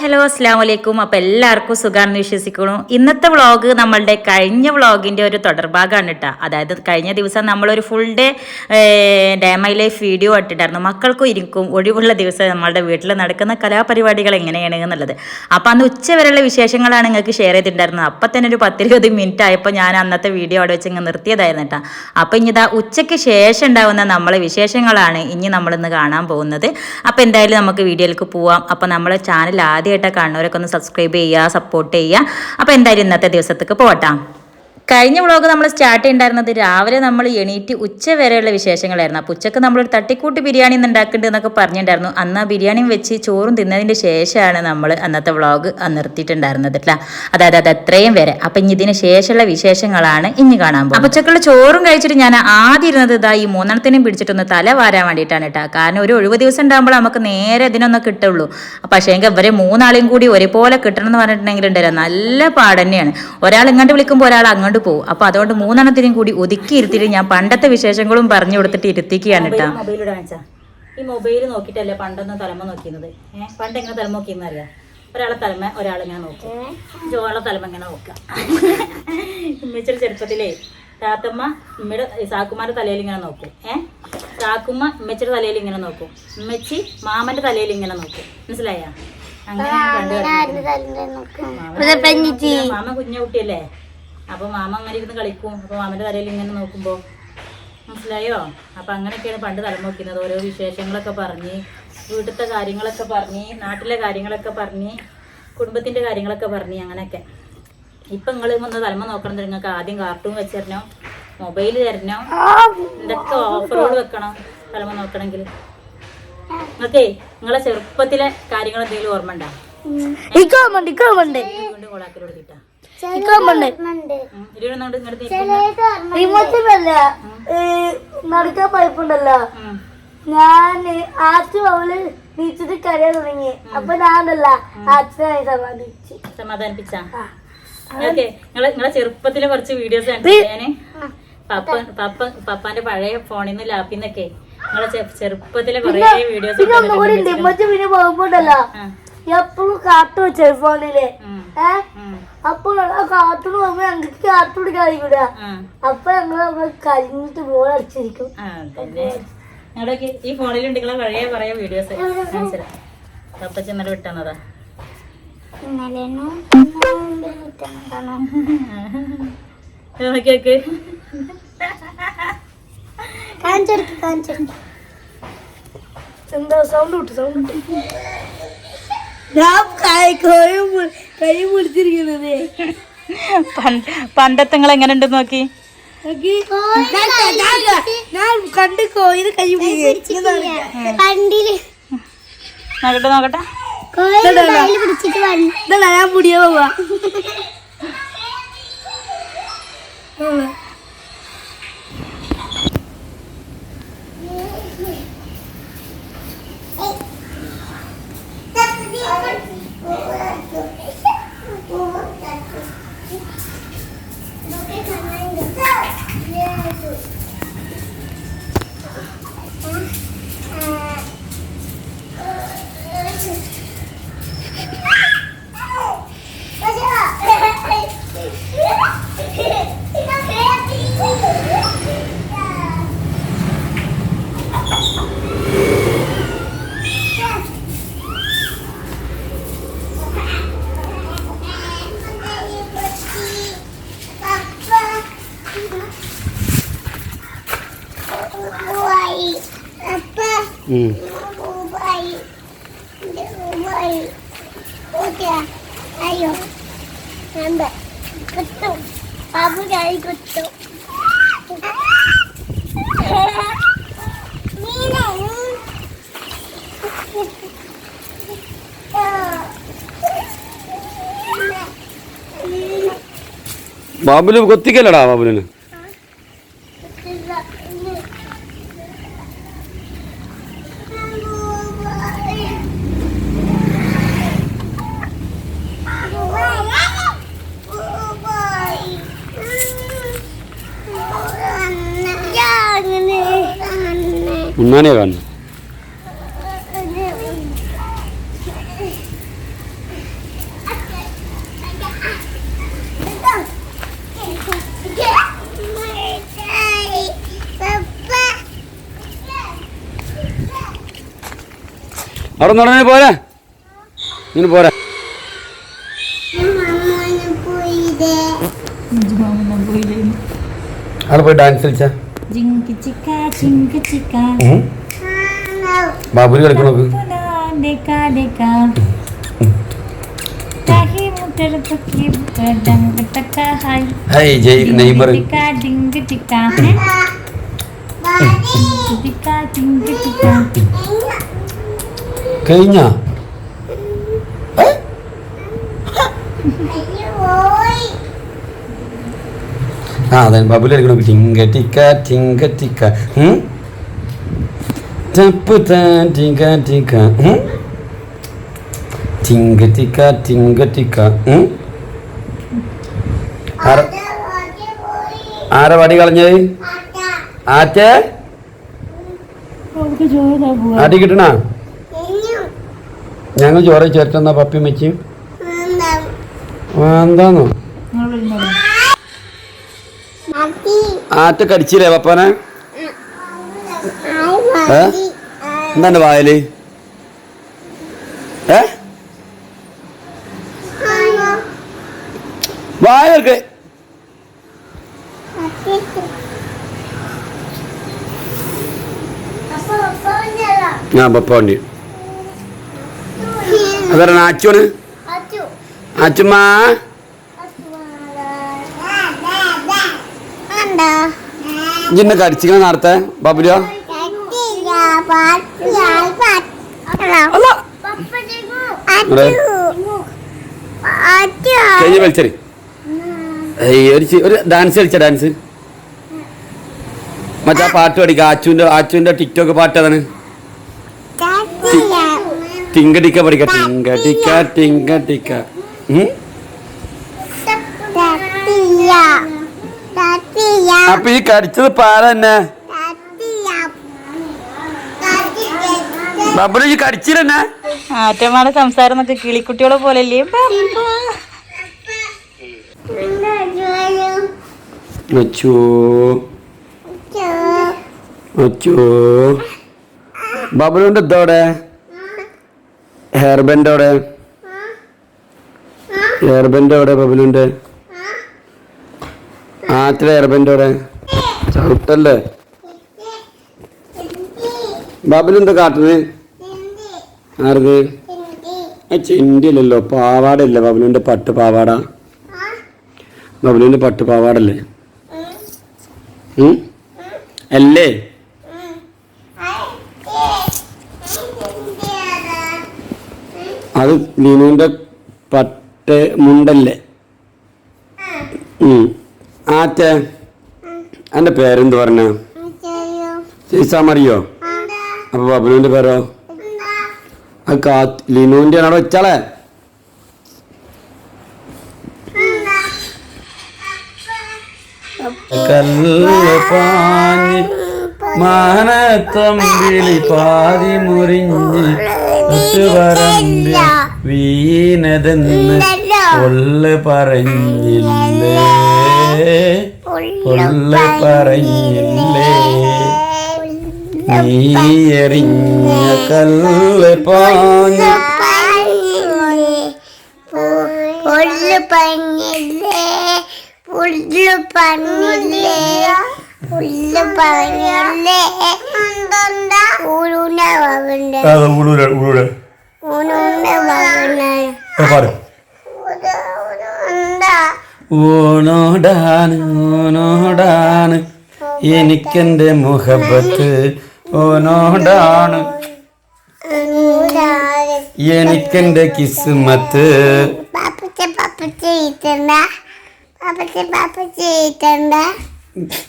Hello അസ്സാം വലൈക്കും അപ്പോൾ എല്ലാവർക്കും സുഖമാണെന്ന് വിശ്വസിക്കുന്നു. ഇന്നത്തെ വ്ളോഗ് നമ്മളുടെ കഴിഞ്ഞ വ്ളോഗിന്റെ ഒരു തുടർഭാഗമാണ് കേട്ടോ അതായത് കഴിഞ്ഞ ദിവസം നമ്മളൊരു full day day my life video ഇട്ടിട്ടായിരുന്നു മക്കൾക്കും ഇരിക്കും ഒഴിവുള്ള ദിവസം നമ്മളുടെ വീട്ടിൽ നടക്കുന്ന കലാപരിപാടികൾ എങ്ങനെയാണ് എന്നുള്ളത്. അപ്പോൾ അന്ന് ഉച്ച വരെയുള്ള വിശേഷങ്ങളാണ് നിങ്ങൾക്ക് ഷെയർ ചെയ്തിട്ടുണ്ടായിരുന്നത്. അപ്പം തന്നെ ഒരു പത്തിരുപത് മിനിറ്റ് ആയപ്പോൾ ഞാൻ അന്നത്തെ വീഡിയോ അവിടെ വെച്ച് ഇങ്ങ് നിർത്തിയതായിരുന്നു കേട്ടോ അപ്പോൾ ഇനി ഇതാ ഉച്ചയ്ക്ക് ശേഷം ഉണ്ടാകുന്ന നമ്മളെ വിശേഷങ്ങളാണ് ഇനി നമ്മളിന്ന് കാണാൻ പോകുന്നത്. അപ്പോൾ എന്തായാലും നമുക്ക് വീഡിയോയിലേക്ക് പോവാം. അപ്പോൾ നമ്മളെ ചാനൽ ആദ്യമായിട്ട് കാണുന്നവരൊക്കെ ഒന്ന് സബ്സ്ക്രൈബ് ചെയ്യുക സപ്പോർട്ട് ചെയ്യുക. അപ്പോൾ എന്തായാലും ഇന്നത്തെ ദിവസത്തേക്ക് പോട്ടാം. കഴിഞ്ഞ വ്ളോഗ് നമ്മൾ സ്റ്റാർട്ട് ചെയ്തിട്ടുണ്ടായിരുന്നത് രാവിലെ നമ്മൾ എണീറ്റ് ഉച്ച വരെയുള്ള വിശേഷങ്ങളായിരുന്നു. അപ്പോൾ ഉച്ചയ്ക്ക് നമ്മളൊരു തട്ടിക്കൂട്ട് ബിരിയാണി ഉണ്ടാക്കുന്നുണ്ട് എന്നൊക്കെ പറഞ്ഞിട്ടുണ്ടായിരുന്നു. അന്ന് ആ ബിരിയാണിയും വെച്ച് ചോറും തിന്നതിന്റെ ശേഷമാണ് നമ്മൾ അന്നത്തെ വ്ളോഗ് നിർത്തിയിട്ടുണ്ടായിരുന്നത് കേട്ടോ അതായത് അത് എത്രയും വരെ. അപ്പം ഇനി ഇതിന് ശേഷമുള്ള വിശേഷങ്ങളാണ് ഇനി കാണാൻ പോകുന്നത്. അപ്പോൾ ഉച്ചക്കുള്ള ചോറും കഴിച്ചിട്ട് ഞാൻ ആദ്യം ഇരുന്നത് ഇതാ ഈ മൂന്നെണ്ണത്തിനും പിടിച്ചിട്ടൊന്ന് തല വാരാൻ വേണ്ടിയിട്ടാണ് കേട്ടോ കാരണം ഒരു ഒഴിവ് ദിവസം ഉണ്ടാകുമ്പോൾ നമുക്ക് നേരെ ഇതിനൊന്നും കിട്ടുള്ളൂ. പക്ഷേ എങ്കിൽ ഇവരെ മൂന്നാളെയും കൂടി ഒരുപോലെ കിട്ടണം എന്ന് പറഞ്ഞിട്ടുണ്ടെങ്കിൽ ഉണ്ടല്ലോ നല്ല പാട് തന്നെയാണ്. ഒരാൾ ഇങ്ങോട്ട് വിളിക്കുമ്പോൾ ഒരാൾ അങ്ങോട്ട് പോകും അപ്പോൾ അതുകൊണ്ട് മൂന്നെണ്ണത്തിനും കൂടി ഒതുക്കി ഇരുത്തിയിട്ട് ഞാൻ പണ്ടത്തെ വിശേഷങ്ങളും പറഞ്ഞു കൊടുത്തിട്ട് ഇരുത്തിക്കുകയാണ് കേട്ടോ. ഈ മൊബൈൽ നോക്കിയിട്ടല്ലേ പണ്ടൊന്നും തലമ നോക്കിയത് ഏഹ് പണ്ട് എങ്ങനെ തലമ നോക്കിയെന്ന് അറിയാം ഒരാളെ തലമ ഒരാളെ ഞാൻ നോക്കും. ജോളെ തലമ ഇങ്ങനെ നോക്കുക ഉമ്മച്ചിയുടെ ചെറുപ്പത്തിലേ താത്തമ്മ ഉമ്മയുടെ സാക്കുമാരുടെ തലയിൽ ഇങ്ങനെ നോക്കും. ഏഹ് സാക്കുമ്മ ഉമ്മച്ചിയുടെ തലയിൽ ഇങ്ങനെ നോക്കും. ഉമ്മച്ചി മാമന്റെ തലയിൽ ഇങ്ങനെ നോക്കും. മനസ്സിലായ? അങ്ങനെ മാമ കുഞ്ഞ കുട്ടിയല്ലേ അപ്പൊ മാമ അങ്ങനെ ഇരുന്ന് കളിക്കും. അപ്പൊ മാമന്റെ തലയിൽ ഇങ്ങനെ നോക്കുമ്പോ മനസ്സിലായോ? അപ്പൊ അങ്ങനെയൊക്കെയാണ് പണ്ട് തലം നോക്കുന്നത് ഓരോ വിശേഷങ്ങളൊക്കെ പറഞ്ഞ് വീട്ടിലത്തെ കാര്യങ്ങളൊക്കെ പറഞ്ഞ് നാട്ടിലെ കാര്യങ്ങളൊക്കെ പറഞ്ഞ് കുടുംബത്തിന്റെ കാര്യങ്ങളൊക്കെ പറഞ്ഞ് അങ്ങനെയൊക്കെ. ഇപ്പൊ നിങ്ങൾ ഒന്ന് തലമ നോക്കണം നിങ്ങൾക്ക് ആദ്യം കാർട്ടൂൺ വെച്ചറിഞ്ഞോ മൊബൈൽ തരണോ എന്തൊക്കെ ഓഫറുകൾ വെക്കണം തലമ നോക്കണമെങ്കിൽ നിങ്ങൾക്കേ നിങ്ങളെ ചെറുപ്പത്തിലെ കാര്യങ്ങൾ എന്തെങ്കിലും ഓർമ്മ ഉണ്ടോ ഇക്കോമുണ്ട് വീണ്ടും റിമോട്ടിലല്ല നടക്കാൻ പൈപ്പുണ്ടല്ലോ ഞാൻ ആച്ചു അവൾ നീച്ചിട്ട് കരയാൻ തുടങ്ങി. അപ്പൊ ഞാനല്ല ആച്ചിനായി സമാധാനിച്ചു സമാധാനിപ്പിച്ചാ. നിങ്ങളെ നിങ്ങളെ ചെറുപ്പത്തിലെ കുറച്ച് വീഡിയോസ് കണ്ടിട്ടാണ് പപ്പ പപ്പ പപ്പാന്റെ പഴയ ഫോണിൽ നിന്ന് ലാപ്പിൽ നിന്നൊക്കെ നിങ്ങളെ ചെറുപ്പത്തിലെ കുറേ വീഡിയോസ് പിന്നെ പോകുമ്പോണ്ടല്ലോ. എപ്പോഴും കാട്ടു വെച്ചേ ഫോണിൽ. ഏ? അപ്പൊ ആ കാർട്ടൂൺ പോകുമ്പോ ഞങ്ങൾക്ക് കാർട്ടൂൺ കളിക്കൂല അപ്പൊ ഞങ്ങൾ കരിഞ്ഞിട്ട് ബോൾ അടിച്ചിരിക്കും. ഈ ഫോണിലുണ്ട് നിങ്ങളെ പഴയ കുറേ വീഡിയോസ് എന്താ സൗണ്ട് വിട്ടു സൗണ്ട് ഞാൻ കൈ പണ്ടത്തെ നിങ്ങൾ എങ്ങനെ ഉണ്ട് നോക്കി. ഞാൻ കണ്ട് കോയിന് കൈ പിടിക്കുന്നത് നോക്കട്ടെ നോക്കട്ടെ. ഞാൻ മുടിയാ പോവാ. അയ്യോ. കുത്തു ബാബുൽ കൊത്തിക്കല്ലടാ ബാബുലിന് ഉണ്ണാനെയാ കാണുന്നത് അവിടെ നിന്ന് ഉടനെ പോരാ. ഇങ്ങനെ പോരാ. അവിടെ പോയി ഡാൻസ് കളിച്ചാ. ബാബുരി കളിക്കണ ഹായ് ജയ് നെയ്മർ. കഴിഞ്ഞ? ആ അതെ. ബാബുലി കളിക്കണ നോക്ക് ടിങ്ക ടിക്ക ടിങ്ക ടിക്ക? ടപ്പ് താ ടിങ്ക ടിക്ക? ടിങ്ക ടിക്ക ടിങ്ക ടിക്ക. ആരാ വടി കളഞ്ഞത്? ആറ്റേ? ആട്ടി കിട്ടണ? ഞങ്ങൾ ചോറ് ചേർത്തെന്നാ പപ്പി വെച്ച് എന്താന്നോ ആറ്റ കടിച്ചില്ലേ പപ്പനെ? ഏ? എന്താണ് വായൽ? ഏ? വായൊക്കെ ആ പപ്പ വണ്ടി. അതാണ് ആച്ചോണ് ആച്ചുമ്മ ഇന്നെ കടിച്ചിങ്ങനെ നേരത്തെ? കഴിഞ്ഞ് വലിച്ചറി. ഒരു ഡാൻസ് കളിച്ച ഡാൻസ് മറ്റേ പാട്ട് പഠിക്ക. ആച്ചുവിന്റെ ആച്ചുവിന്റെ ടിക്ടോക്ക് പാട്ട് അതാണ്. ടിങ്ക ടിക്ക പഠിക്ക. ടിങ്ക ടിക്ക ടിങ്ക ടിക്ക. അപ്പൊ ഈ കടിച്ചത് പാലന്നെ ബബുലു ഈ കടിച്ചില്ലെന്നെ ആറ്റമാടെ സംസാരം എന്നൊക്കെ കിളിക്കുട്ടികളെ പോലല്ലേ അച്ചോ അച്ചോ ബബുലുണ്ട് ഇതോടെ ഹെയർബൻഡോടെ ഹെയർബൻഡോടെ ബബുലുണ്ട് ആത്തിലെ ഹെയർ ബാൻഡ് അവിടെ. ചവിട്ടല്ലേ? ബബിലെന്താ കാട്ടുന്നത്? ആർക്ക്? ചെണ്ടിയല്ലല്ലോ പാവാടല്ലേ ബബുലുവിന്റെ പട്ട് പാവാട? ബബുലുവിന്റെ പട്ട് പാവാടല്ലേ? അല്ലേ? അത് ലിനുവിന്റെ പട്ട് മുണ്ടല്ലേ. ആറ്റ. എന്റെ പേരെന്ത് പറഞ്ഞ? മറിയോ? അപ്പൊ ബബുനുവിന്റെ പേരോ? അത് കാ ലിനുവിന്റെ അവിടെ വെച്ചാളെ. കല്ലുപാഞ്ഞ് മാനത്തമ്പിളി പാതി മുറിഞ്ഞ് വീണതെന്ന് പൊള്ള് പറഞ്ഞില്ലേ? പൊള്ള് പറഞ്ഞില്ലേ? നീ എറിഞ്ഞ കല്ല് പാഞ്ഞ്. പുല്ല് പറഞ്ഞില്ലേ? പുല്ല് പറഞ്ഞില്ലേ? പുല്ല് ഊരുന്ന വകണ്ട് ഊരുന്ന വകണ്ട് എന്താ ഓനോടാണ് ഊണോടാണ് എനിക്കെന്റെ മുഹബത്ത് ഓനോടാണ്. എനിക്കെന്റെ കിസ്മത്ത്.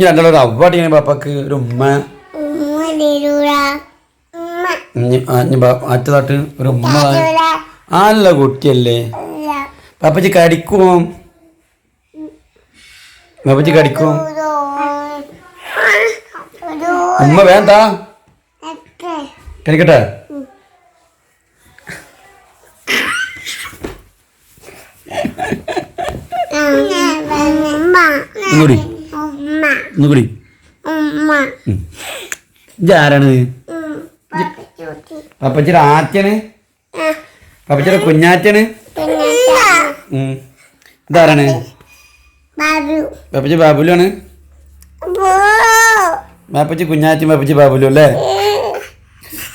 ഞങ്ങളൊരു അവടിയാണ് പാപ്പക്ക് ഒരു ഉമ്മ. ഉമ്മ തട്ട് ഒരു ഉമ്മ. തരൂല കുട്ടിയല്ലേ. പാപ്പച്ചി കടിക്കുമോ പാപ്പച്ചി കടിക്കും? ഉമ്മ വേണ്ട? കടിക്കട്ടെ ഒന്നുകൂടി ഒന്നുകൂടി ഇതാരാണ് പപ്പച്ചിയുടെ ആറ്റന് പപ്പച്ചിയുടെ കുഞ്ഞാറ്റന് ഇതാരാണ്? ബാബു ബാബുലു ബാബുലാണ് മാപ്പച്ചി കുഞ്ഞാച്ചി മാപ്പച്ചി ബാബുലു അല്ലേ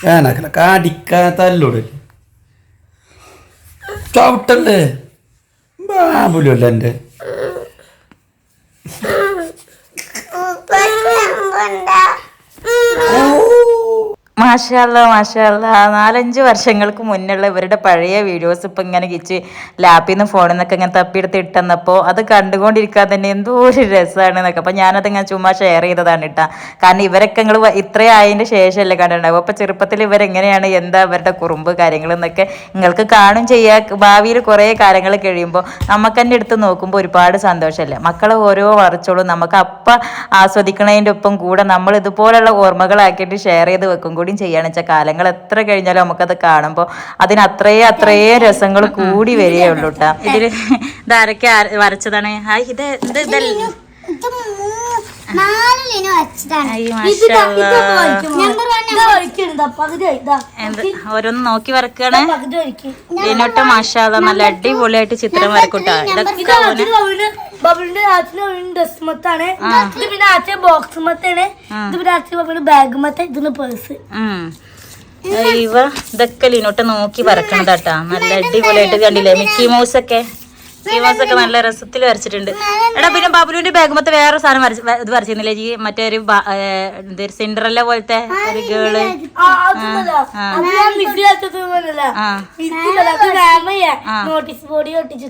കാനക്കല കാടിക്കാത്തല്ലോട് ചവിട്ടല്ലേ ബാബുലു അല്ല എന്റെ ഉപ്പണ്ടാ മാഷല്ല മാഷല്ല നാലഞ്ച് വർഷങ്ങൾക്ക് മുന്നുള്ള ഇവരുടെ പഴയ വീഡിയോസ് ഇപ്പം ഇങ്ങനെ കിച്ച് ലാപ്പിൽ നിന്ന് ഫോണിൽ നിന്നൊക്കെ ഇങ്ങനെ തപ്പിയെടുത്ത് ഇട്ടെന്നപ്പോൾ അത് കണ്ടുകൊണ്ടിരിക്കാൻ തന്നെ എന്തോ ഒരു രസമാണ് എന്നൊക്കെ. അപ്പം ഞാനത് ഇങ്ങനെ ചുമ്മാ ഷെയർ ചെയ്തതാണ് ഇട്ടാ കാരണം ഇവരൊക്കെ നിങ്ങൾ ഇത്രയും ആയതിന്റെ ശേഷമല്ലേ കണ്ടിട്ടുണ്ടാവും അപ്പോൾ ചെറുപ്പത്തിൽ ഇവരെങ്ങനെയാണ് എന്താ ഇവരുടെ കുറുമ്പ് കാര്യങ്ങൾ എന്നൊക്കെ നിങ്ങൾക്ക് കാണും ചെയ്യുക ഭാവിയിൽ കുറേ കാര്യങ്ങൾ കഴിയുമ്പോൾ നമുക്ക് തന്നെ എടുത്ത് നോക്കുമ്പോൾ ഒരുപാട് സന്തോഷമല്ലേ മക്കളെ ഓരോ വളർച്ചോളും നമുക്ക് അപ്പം ആസ്വദിക്കണതിന്റെ ഒപ്പം കൂടെ നമ്മൾ ഇതുപോലുള്ള ഓർമ്മകളാക്കിയിട്ട് ഷെയർ ചെയ്ത് വെക്കും. കൂടിയും ചെയ്യുകയാണെന്ന് വെച്ചാൽ കാലങ്ങൾ എത്ര കഴിഞ്ഞാലും നമുക്കത് കാണുമ്പോൾ അതിന് അത്രയേ അത്രയേ രസങ്ങൾ കൂടി വരികയുള്ളൂ കേട്ടാ. ഇതിൽ ഇതാരൊക്കെ വരച്ചതാണ്? ഹായ് ഇത് ഇത് ഇതല്ല? ഓരോന്ന് നോക്കി വരക്കാണ്. എന്നിട്ട് മാഷാല നല്ല അടിപൊളിയായിട്ട് ചിത്രം വരക്കൂട്ടാ. ഇതൊക്കെ ബബിളിന്റെ ഡ്രസ് മത്താണ്. ഇത് പിന്നെ ആച്ചിന് ബോക്സ് മത്താണ്. ഇത് പിന്നെ ആച്ചിന് ബബിളിന്റെ ബാഗ് മത്ത. ഇതിന് പേഴ്സ്. ഇവ ഇതൊക്കെ ലിനോട്ട് നോക്കി വരക്കണതാട്ടാ. നല്ല അടിപൊളിയായിട്ട് കണ്ടില്ലേ? മിക്കി മൗസ് ഒക്കെ. ഒക്കെ നല്ല രസത്തിൽ വരച്ചിട്ടുണ്ട്. എടാ പിന്നെ ബബുലുവിന്റെ ബാഗുമത്തെ വേറെ സാധനം വരച്ച് ഇത് വരച്ചിരുന്നില്ലേ ജി മറ്റേ ഒരു സിൻഡറല്ല പോലത്തെ ഒരു ഗേൾ നോട്ടീസ് ബോർഡിൽ ഒട്ടിച്ചു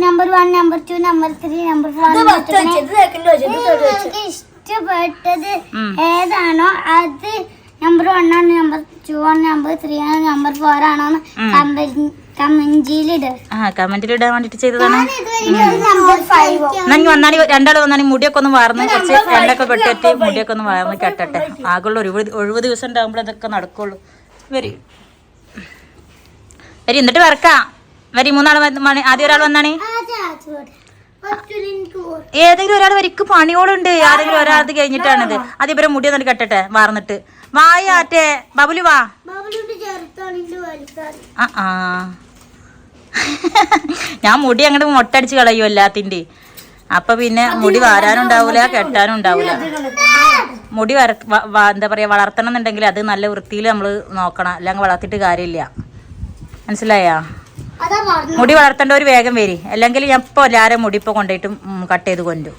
number one number two number three number four ഇഷ്ടപ്പെട്ടത് ഏതാണോ അത് നമ്പർ വൺ ആണ് നമ്പർ ടു ആണ് നമ്പർ ത്രീ ആണ് നമ്പർ ഫോർ ആണോ ആ കമന്റിൽ ഇടാൻ വേണ്ടിട്ട് ചെയ്തതാണ്. നമ്പർ ഫൈവ് എന്നാ ഇനി വന്നാണി രണ്ടാൾ വന്നാണി മുടിയൊക്കെ ഒന്ന് വാർന്ന് കുറച്ച് രണ്ടൊക്കെ പെട്ടിട്ട് മുടിയൊക്കെ ഒന്ന് വാർന്ന് കെട്ടട്ടെ. ആകുള്ള ഒരു ഒഴിവ് ദിവസം ഉണ്ടാകുമ്പോൾ ഇതൊക്കെ നടക്കുള്ളൂ. വരി. വരി എന്നിട്ട് വരക്കാം. വരി മൂന്നാൾ മണി ആദ്യം ഒരാൾ വന്നാണി. ഏതെങ്കിലും ഒരാൾ വരിക്ക് പണിയോടുണ്ട് ആരെങ്കിലും ഒരാൾ കഴിഞ്ഞിട്ടാണിത്. അത് ഇവരെ മുടി എന്നിട്ട് കെട്ടട്ടെ വാർന്നിട്ട്. വായാറ്റേ ബബുലു വാ. ആ ആ. ഞാൻ മുടി അങ്ങോട്ട് മൊട്ടടിച്ച് കളയും എല്ലാത്തിന്റെ. അപ്പൊ പിന്നെ മുടി വാരാനുണ്ടാവൂല കെട്ടാനും ഉണ്ടാവൂല. മുടി വര എന്താ പറയാ വളർത്തണം എന്നുണ്ടെങ്കിൽ അത് നല്ല വൃത്തിയിൽ നമ്മൾ നോക്കണം. അല്ലെങ്കിൽ വളർത്തിട്ട് കാര്യമില്ല. മനസ്സിലായാ? മുടി വളർത്തേണ്ട ഒരു വേഗം വരി. അല്ലെങ്കിൽ ഞാൻ ഇപ്പോൾ എല്ലാവരും മുടി ഇപ്പോൾ കൊണ്ടുപോയിട്ട് കട്ട് ചെയ്ത് കൊണ്ടു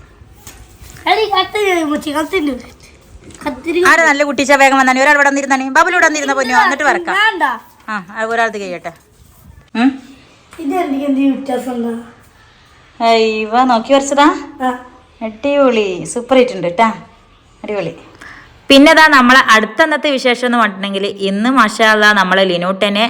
ആരാ നല്ല കുട്ടിച്ച വേഗം വന്നാണ് ഒരാൾ ഇവിടെ വന്നിരുന്നാണ് ബബുൽ ഇവിടെ വന്നിരുന്ന പൊന്നു? എന്നിട്ട് വരക്കാം വേണ്ട. ആ ഒരാളത് കഴിയട്ടെ. ഇവ നോക്കി വരച്ചതാ. അടിപൊളി. സൂപ്പർ ആയിട്ടുണ്ട് കേട്ടാ അടിപൊളി. പിന്നെ ഇതാ നമ്മളെ അടുത്തന്നത്തെ വിശേഷം എന്ന് പറഞ്ഞിട്ടുണ്ടെങ്കിൽ ഇന്ന് മഷാല നമ്മളെ ലിനോട്ടനെ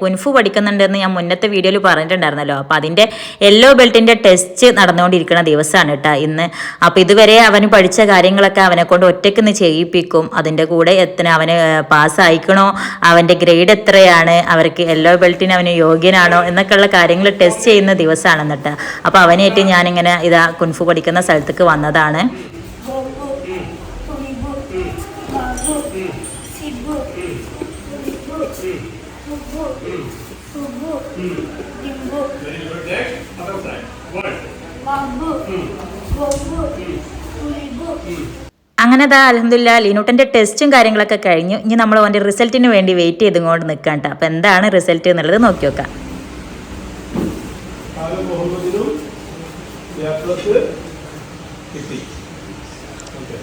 കുൻഫു പഠിക്കുന്നുണ്ടെന്ന് ഞാൻ മുന്നത്തെ വീഡിയോയിൽ പറഞ്ഞിട്ടുണ്ടായിരുന്നല്ലോ. അപ്പോൾ അതിന്റെ യെല്ലോ ബെൽറ്റിന്റെ ടെസ്റ്റ് നടന്നുകൊണ്ടിരിക്കുന്ന ദിവസമാണ് കേട്ടോ ഇന്ന്. അപ്പോൾ ഇതുവരെ അവന് പഠിച്ച കാര്യങ്ങളൊക്കെ അവനെ കൊണ്ട് ഒറ്റയ്ക്ക് നിന്ന് ചെയ്യിപ്പിക്കും. അതിന്റെ കൂടെ എത്ര അവന് പാസ്സായിക്കണോ? അവന്റെ ഗ്രേഡ് എത്രയാണ്? അവർക്ക് യെല്ലോ ബെൽറ്റിന് അവന് യോഗ്യനാണോ? എന്നൊക്കെയുള്ള കാര്യങ്ങൾ ടെസ്റ്റ് ചെയ്യുന്ന ദിവസമാണെന്നിട്ട് അപ്പോൾ അവനായിട്ട് ഞാനിങ്ങനെ ഇതാ കുൻഫു പഠിക്കുന്ന സ്ഥലത്തേക്ക് വന്നതാണ്. അങ്ങനെ ദാ അലഹമില്ല ലിനൂട്ടന്റെ ടെസ്റ്റും കാര്യങ്ങളൊക്കെ കഴിഞ്ഞു. ഇനി നമ്മൾ അവന്റെ റിസൾട്ടിന് വേണ്ടി വെയിറ്റ് ചെയ്തുകൊണ്ട് നിൽക്കാം കേട്ടോ അപ്പോൾ എന്താണ് റിസൾട്ട് എന്നുള്ളത് നോക്കി നോക്കാം ആര് മുഹമ്മദിനും എ പ്ലസ് കിട്ടി ഓക്കെ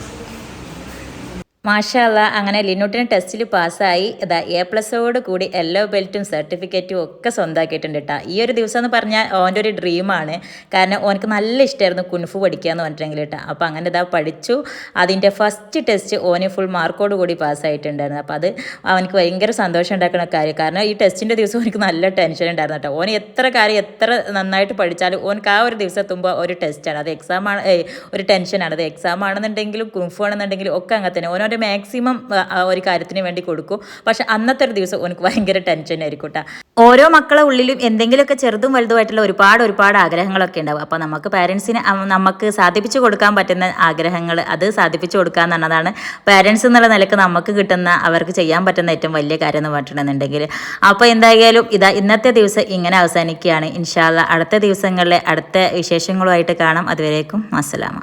മാഷല്ല അങ്ങനെ ലിനുട്ടിന് ടെസ്റ്റിൽ പാസ്സായി. ഇതാ എ പ്ലസോട് കൂടി എല്ലോ ബെൽറ്റും സർട്ടിഫിക്കറ്റും ഒക്കെ സ്വന്തമാക്കിയിട്ടുണ്ട് കേട്ടോ ഈ ഒരു ദിവസം എന്ന് പറഞ്ഞാൽ ഓന്റെ ഒരു ഡ്രീമാണ്. കാരണം ഓനക്ക് നല്ല ഇഷ്ടമായിരുന്നു കുൻഫു പഠിക്കുക എന്ന് പറഞ്ഞിട്ടുണ്ടെങ്കിൽ കേട്ടോ അപ്പോൾ അങ്ങനെ ഇതാ പഠിച്ചു. അതിന്റെ ഫസ്റ്റ് ടെസ്റ്റ് ഓന് ഫുൾ മാർക്കോട് കൂടി പാസ്സായിട്ടുണ്ടായിരുന്നു. അപ്പോൾ അത് അവനക്ക് ഭയങ്കര സന്തോഷം ഉണ്ടാക്കുന്ന കാര്യം. കാരണം ഈ ടെസ്റ്റിന്റെ ദിവസം എനിക്ക് നല്ല ടെൻഷൻ ഉണ്ടായിരുന്നു കേട്ടോ ഓന് എത്ര കാര്യം എത്ര നന്നായിട്ട് പഠിച്ചാലും ഓനക്ക് ആ ഒരു ദിവസം എത്തുമ്പോൾ ഒരു ടെസ്റ്റാണ്. അത് എക്സാമാണ് ഒരു ടെൻഷനാണ്. അത് എക്സാം ആണെന്നുണ്ടെങ്കിലും കുൻഫു ആണെന്നുണ്ടെങ്കിലും ഒക്കെ അങ്ങനെ തന്നെ ഓനോ ഓന്റെ മാക്സിമം ഒരു കാര്യത്തിന് വേണ്ടി കൊടുക്കും. പക്ഷെ അന്നത്തെ ഒരു ദിവസം ഓനക്ക് ഭയങ്കര ടെൻഷൻ ആയിരിക്കും കേട്ടോ. ഓരോ മക്കളെ ഉള്ളിലും എന്തെങ്കിലുമൊക്കെ ചെറുതും വലുതുമായിട്ടുള്ള ഒരുപാട് ഒരുപാട് ആഗ്രഹങ്ങളൊക്കെ ഉണ്ടാവും. അപ്പോൾ നമുക്ക് പാരൻസിന് നമുക്ക് സാധിപ്പിച്ചു കൊടുക്കാൻ പറ്റുന്ന ആഗ്രഹങ്ങൾ അത് സാധിപ്പിച്ചു കൊടുക്കുക എന്നുള്ളതാണ് പാരൻസ് എന്നുള്ള നിലയ്ക്ക് നമുക്ക് കിട്ടുന്ന അവർക്ക് ചെയ്യാൻ പറ്റുന്ന ഏറ്റവും വലിയ കാര്യം എന്ന് പറഞ്ഞിട്ടുണ്ടെങ്കിൽ അപ്പോൾ എന്തായാലും ഇതാ ഇന്നത്തെ ദിവസം ഇങ്ങനെ അവസാനിക്കുകയാണ്. ഇൻഷാല്ല അടുത്ത ദിവസങ്ങളിലെ അടുത്ത വിശേഷങ്ങളുമായിട്ട് കാണാം. അതുവരേക്കും അസ്സലാമ